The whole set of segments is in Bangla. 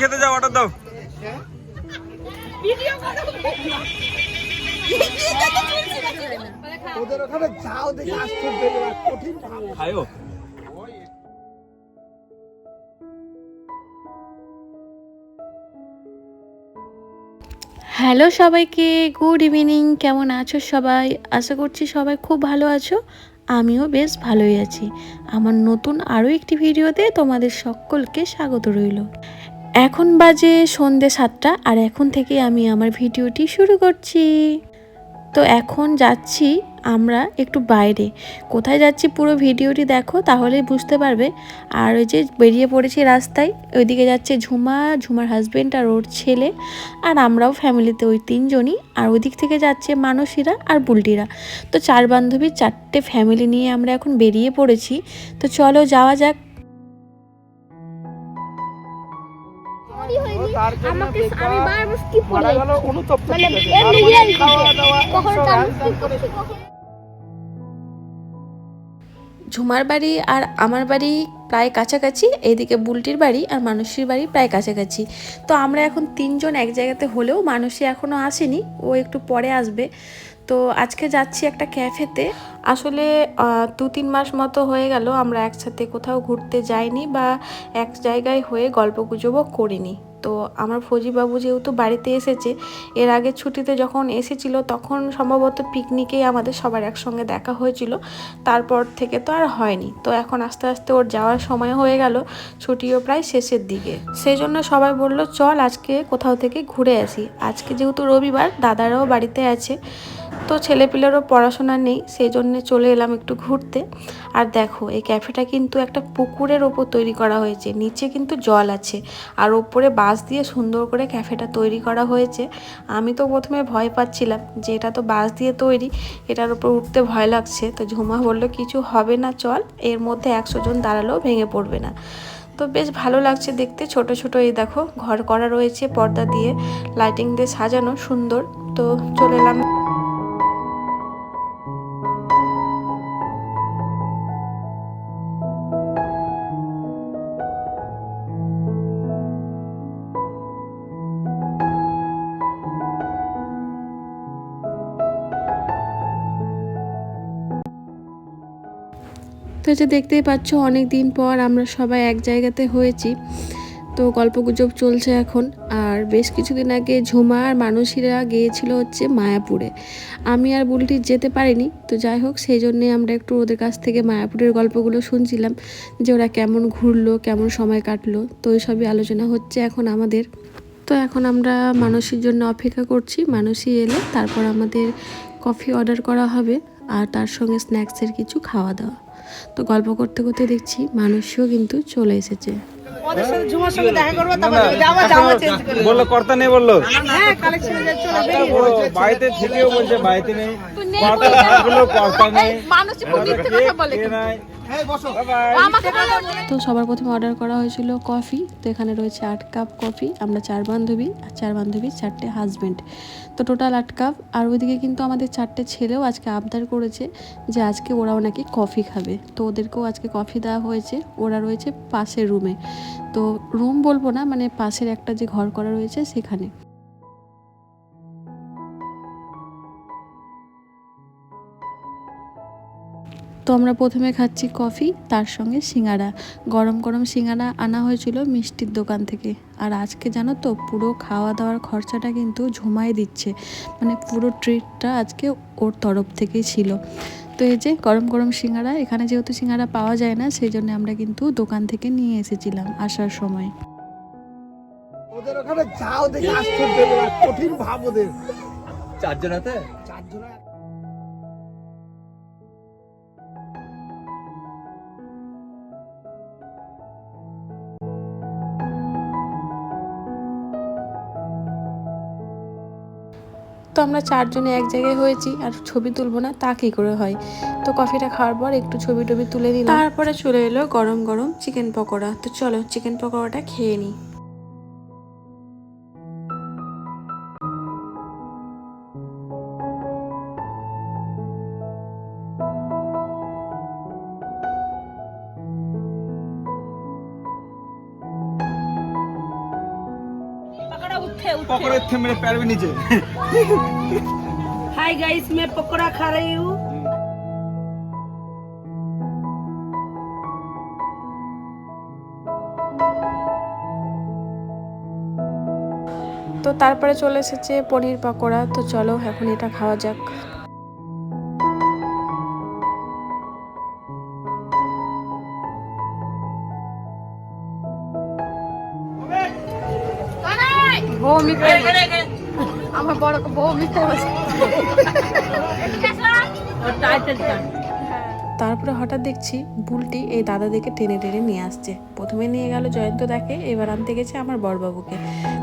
খেতে যাও অর্ডার দাও। ওদের ওখানে যাও দেখে আশ্চর্য কঠিন। খায়ও হ্যালো সবাইকে গুড ইভিনিং কেমন আছো সবাই? আশা করছি সবাই খুব ভালো আছো আমিও বেশ ভালোই আছি। আমার নতুন আরও একটি ভিডিওতে তোমাদের সকলকে স্বাগত রইল। এখন বাজে সন্ধে সাতটা আর এখন থেকে আমি আমার ভিডিওটি শুরু করছি। তো এখন যাচ্ছি আমরা একটু বাইরে। কোথায় যাচ্ছি পুরো ভিডিওটি দেখো, তাহলেই বুঝতে পারবে। আর ওই যে বেরিয়ে পড়েছি রাস্তায়, ওইদিকে যাচ্ছে ঝুমা, ঝুমার হাজবেন্ড আর ওর ছেলে। আর আমরাও ফ্যামিলিতে ওই তিনজনই। আর ওই দিক থেকে যাচ্ছে মানসীরা আর বুলটিরা। তো চার বান্ধবী, চারটে ফ্যামিলি নিয়ে আমরা এখন বেরিয়ে পড়েছি। তো চলো যাওয়া যাক। জন্য মারা গেল অনুতপ্ত মানে মানে খাওয়া দাওয়া ঝুমার বাড়ি আর আমার বাড়ি প্রায় কাছাকাছি এইদিকে বুলটির বাড়ি আর মানসীর বাড়ি প্রায় কাছাকাছি। তো আমরা এখন তিনজন এক জায়গাতে হলেও মানসী এখনও আসেনি ও একটু পরে আসবে। তো আজকে যাচ্ছি একটা ক্যাফেতে। আসলে দু তিন মাস মতো হয়ে গেল, আমরা একসাথে কোথাও ঘুরতে যাইনি বা এক জায়গায় হয়ে গল্প গুজবও করিনি। তো আমার ফজিবাবু যেহেতু বাড়িতে এসেছে, এর আগে ছুটিতে যখন এসেছিল, তখন সম্ভবত পিকনিকেই আমাদের সবার একসঙ্গে দেখা হয়েছিল, তারপর থেকে তো আর হয়নি। তো এখন আস্তে আস্তে ওর যাওয়ার সময় হয়ে গেল, ছুটিও প্রায় শেষের দিকে। সেই জন্য সবাই বলল, চল আজকে কোথাও থেকে ঘুরে আসি। আজকে যেহেতু রবিবার, দাদারাও বাড়িতে আছে, তো ছেলেপিলেরও পড়াশোনা নেই সেই জন্য চলে এলাম একটু ঘুরতে। আর দেখো, এই ক্যাফেটা কিন্তু একটা পুকুরের ওপর তৈরি করা হয়েছে। নিচে কিন্তু জল আছে। আর ওপরে বাঁশ দিয়ে সুন্দর করে ক্যাফেটা তৈরি করা হয়েছে। আমি তো প্রথমে ভয় পাচ্ছিলাম যে এটা তো বাঁশ দিয়ে তৈরি, এটার ওপর উঠতে ভয় লাগছে। তো ঝুমা বলল, কিছু হবে না, চল, এর মধ্যে একশো জন দাঁড়ালেও ভেঙে পড়বে না। তো বেশ ভালো লাগছে দেখতে। ছোট ছোট এই দেখো, ঘর করা রয়েছে পর্দা দিয়ে, লাইটিং দিয়ে সাজানো, সুন্দর। তো চলে এলাম তো যে দেখতেই পাচ্ছ অনেক দিন পর আমরা সবাই এক জায়গাতে হয়েছি। তো গল্পগুজব চলছে এখন। আর বেশ কিছুদিন আগে ঝুমা আর মানুষীরা গিয়েছিল হচ্ছে মায়াপুরে। আমি আর বুলটি যেতে পারিনি, তো যাই হোক, সেই জন্যে আমরা একটু ওদের কাছ থেকে মায়াপুরের গল্পগুলো শুনছিলাম, যে ওরা কেমন ঘুরলো, কেমন সময় কাটলো। তো ওই সবই আলোচনা হচ্ছে এখন আমাদের। তো এখন আমরা মানুষের জন্য অপেক্ষা করছি। মানুষই এলে তারপর আমাদের কফি অর্ডার করা হবে। আর তার সঙ্গে স্ন্যাক্সের কিছু খাওয়া দাওয়া। তো গল্প করতে করতে দেখছি মানুষও কিন্তু চলে এসেছে। ওদের সাথে ঝুমার সঙ্গে দেখা করব তারপর জামা জামা চেঞ্জ করে বলল কর্তা নেই বলল। কালেকশনে যে চলে বলো, বাড়িতে থেকেও বলছে বাড়িতে নেই। কর্তা নেই? তো সবার প্রথমে অর্ডার করা হয়েছিল কফি তো এখানে রয়েছে আট কাপ কফি আমরা চার বান্ধবী আর চার বান্ধবী চারটে হাজব্যান্ড তো টোটাল আট কাপ আর ওইদিকে কিন্তু আমাদের চারটে ছেলেও আজকে আবদার করেছে যে আজকে ওরাও নাকি কফি খাবে। তো ওদেরকেও আজকে কফি দেওয়া হয়েছে ওরা রয়েছে পাশের রুমে তো রুম বলব না মানে পাশের একটা যে ঘর করা রয়েছে সেখানে। তো আমরা প্রথমে খাচ্ছি কফি তার সঙ্গে সিঙ্গারা। গরম গরম সিঙ্গারা আনা হয়েছিল মিষ্টির দোকান থেকে। আর আজকে জানো তো পুরো খাওয়া দাওয়ার খরচাটা কিন্তু ঝুমাই দিচ্ছে। মানে পুরো ট্রিটটা আজকে ওর তরফ থেকেই ছিল। তো এই যে গরম গরম সিঙ্গারা এখানে যেহেতু সিঙ্গারা পাওয়া যায় না সেই জন্য আমরা কিন্তু দোকান থেকে নিয়ে এসেছিলাম আসার সময়। ওদের ওখানে যাও দেখে কঠিন ভাব ওদের। চারজন হাতে? চারজন আমরা চারজনে এক জায়গায় হয়েছি আর ছবি তুলবো না, তা কী করে হয়? তো কফিটা খাওয়ার পর একটু ছবি টবি তুলে নিলাম। তারপরে চলে এলো গরম গরম চিকেন পকোড়া। তো চলো, চিকেন পকোড়াটা খেয়ে নিই। पकड़े थे मेरे पैर भी नीचे हाय गाइस मैं पकौड़ा खा रही हूँ তো তারপরে চলে এসেছে পনির পকোড়া তো চলো এখন এটা খাওয়া যাক বউ মিথ্যা আমার বড় বউ মিথ্যা বলছে তারপরে হঠাৎ দেখছি বুলটি এই দাদাদেরকে টেনে টেনে নিয়ে আসছে। প্রথমে নিয়ে গেল জয়ন্ত দাকে এবার আনতে গেছে আমার বড়বাবুকে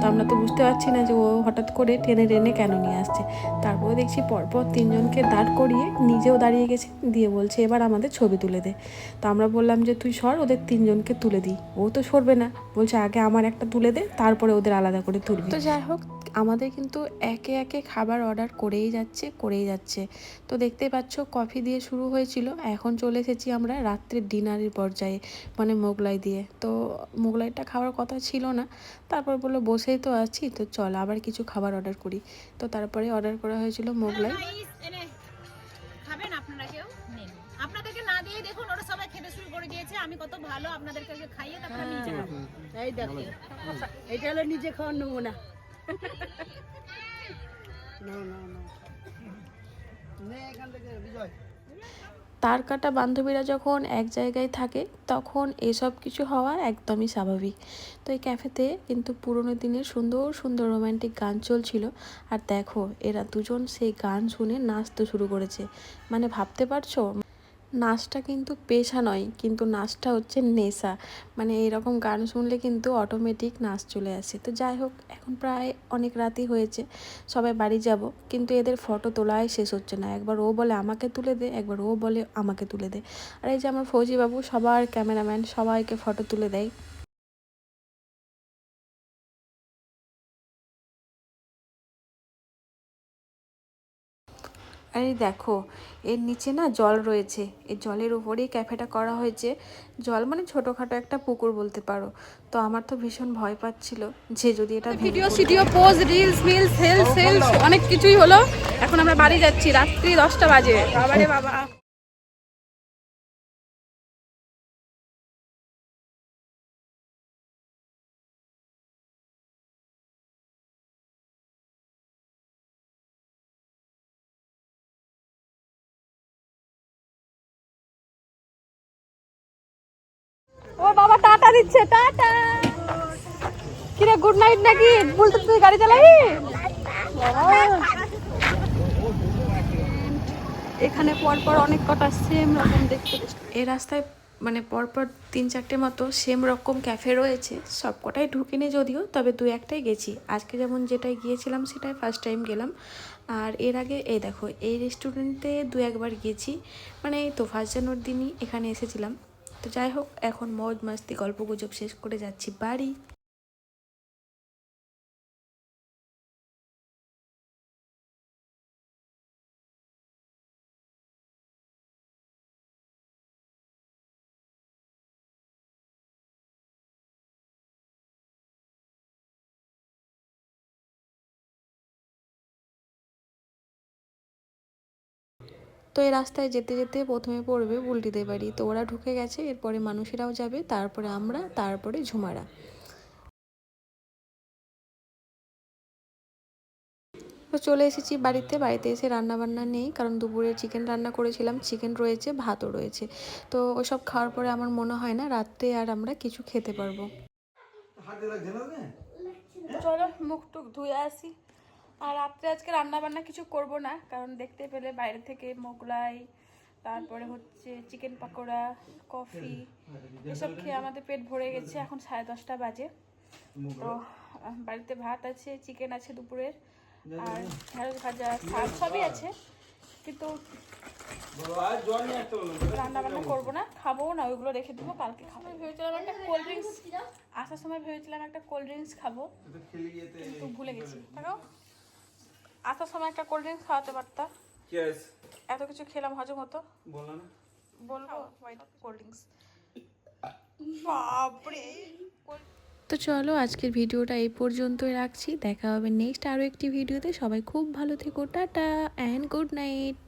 তো আমরা তো বুঝতে পারছি না যে ও হঠাৎ করে টেনে টেনে কেন নিয়ে আসছে। তারপরে দেখছি পরপর তিনজনকে দাঁড় করিয়ে নিজেও দাঁড়িয়ে গেছে, দিয়ে বলছে, এবার আমাদের ছবি তুলে দে। তো আমরা বললাম যে, তুই সর, ওদের তিনজনকে তুলে দিই। ও তো সরবে না, বলছে, আগে আমার একটা তুলে দে, তারপরে ওদের আলাদা করে তুলবি। তো যাই হোক আমাদের কিন্তু একে একে খাবার অর্ডার করেই যাচ্ছে করেই যাচ্ছে। তো দেখতেই পাচ্ছ কফি দিয়ে শুরু হয়েছিল। এখন চলে এসেছি আমরা রাত্রের ডিনারের পর্যায়ে মানে মোগলাই দিয়ে। তো মোগলাইটা খাওয়ার কথা ছিল না। তারপর বলল বসেই তো আছি তো চল আবার কিছু খাবার অর্ডার করি। তো তারপরে অর্ডার করা হয়েছিল মোগলাই। খাবেন আপনারা কেউ? আপনাদেরকে না দিয়ে দেখুন ওরা সবাই খেতে শুরু করে দিয়েছে। আমি কত ভালো আপনাদেরকে খাইয়ে তারপর আমি নিজে খাব। এই দেখো এটা হলো নিজে খাওয়ার নমুনা। তার কাটা বান্ধবীরা যখন এক জায়গায় থাকে, তখন এসব কিছু হওয়া একদমই স্বাভাবিক। তো এই ক্যাফেতে কিন্তু পুরোনো দিনের সুন্দর সুন্দর রোমান্টিক গান চলছিল। আর দেখো, এরা দুজন সেই গান শুনে নাচতে শুরু করেছে। মানে ভাবতে পারছ? নাচটা কিন্তু পেশা নয়, কিন্তু নাচটা হচ্ছে নেশা। মানে এরকম গান শুনলে কিন্তু অটোমেটিক নাচ চলে আসে। তো যাই হোক, এখন প্রায় অনেক রাতই হয়েছে, সবাই বাড়ি যাব, কিন্তু এদের ফটো তোলায় শেষ হচ্ছে না। একবার ও বলে, আমাকে তুলে দে। একবার ও বলে, আমাকে তুলে দে। আর এই যে আমার ফৌজিবাবু, সবার ক্যামেরাম্যান সবাইকে ফটো তুলে দেয়। আর এই দেখো এর নিচে না জল রয়েছে। এই জলের উপরেই ক্যাফেটা করা হয়েছে। জল মানে ছোটোখাটো একটা পুকুর বলতে পারো। তো আমার তো ভীষণ ভয় পাচ্ছিল যে যদি এটা ভিডিও সিডিও পোজ রিলস মিলস হেলস সেলস অনেক কিছুই হলো। এখন আমরা বাড়ি যাচ্ছি রাত্রি দশটা বাজে। বাবারে বাবা। ও বাবা, টাটা দিচ্ছে, টাটা। কিরে গুড নাইট নাকি? বলতে তুই গাড়ি চালাবি? এখানে পরপর অনেক কটা সেম রকম দেখতে এই রাস্তায় মানে পরপর তিন চারটে মতো সেম রকম ক্যাফে রয়েছে। সব কটাই ঢুকিনি যদিও, তবে দু একটাই গেছি। আজকে যেমন যেটাই গিয়েছিলাম, সেটাই ফার্স্ট টাইম গেলাম। আর এর আগে, এই দেখো, এই রেস্টুরেন্টে দু একবার গেছি। মানে তো ফার্স্ট জানুয়ারির দিনই এখানে এসেছিলাম। তো যাই হোক এখন মজ মাস্তি গল্প গুজব শেষ করে যাচ্ছি বাড়ি। তো এই রাস্তায় যেতে যেতে প্রথমে পড়বে বুলটিদের বাড়ি। তো ওরা ঢুকে গেছে এরপরে মানুষেরাও যাবে তারপরে আমরা তারপরে ঝুমারা। তো চলে এসেছি বাড়িতে বাড়িতে এসে রান্না বান্না নেই কারণ দুপুরে চিকেন রান্না করেছিলাম চিকেন রয়েছে ভাতও রয়েছে। তো ওসব খাওয়ার পরে আমার মনে হয় না রাত্রে আর আমরা কিছু খেতে পারব। চলো মুখ টুক ধুয়ে আসি। আর রাত্রে আজকে রান্না বান্না কিছু করব না কারণ দেখতে পেলে বাইরে থেকে মোগলাই তারপরে হচ্ছে চিকেন পাকোড়া কফি এসব খেয়ে আমাদের পেট ভরে গেছে এখন সাড়ে দশটা বাজে। তো বাড়িতে ভাত আছে চিকেন আছে দুপুরের আর ঢেঁড়স ভাজা শাক সবই আছে কিন্তু রান্না বান্না করব না খাব না ওইগুলো রেখে দেবো কালকে খাব। ভেবেছিলাম একটা কোল্ড ড্রিঙ্কস আসার সময় ভেবেছিলাম একটা কোল্ড ড্রিঙ্কস খাব কিন্তু ভুলে গেছি। দেখো আসার সময় একটা কোল্ড ড্রিঙ্কস খাওয়াতে পারতা? এত কিছু খেলাম হজম হতো? বললাম কোল্ড ড্রিঙ্কস বাপরে। তো চলো আজকের ভিডিওটা এই পর্যন্তই রাখছি। দেখা হবে নেক্সট আরও একটি ভিডিওতে। সবাই খুব ভালো থেকো। Tata and good night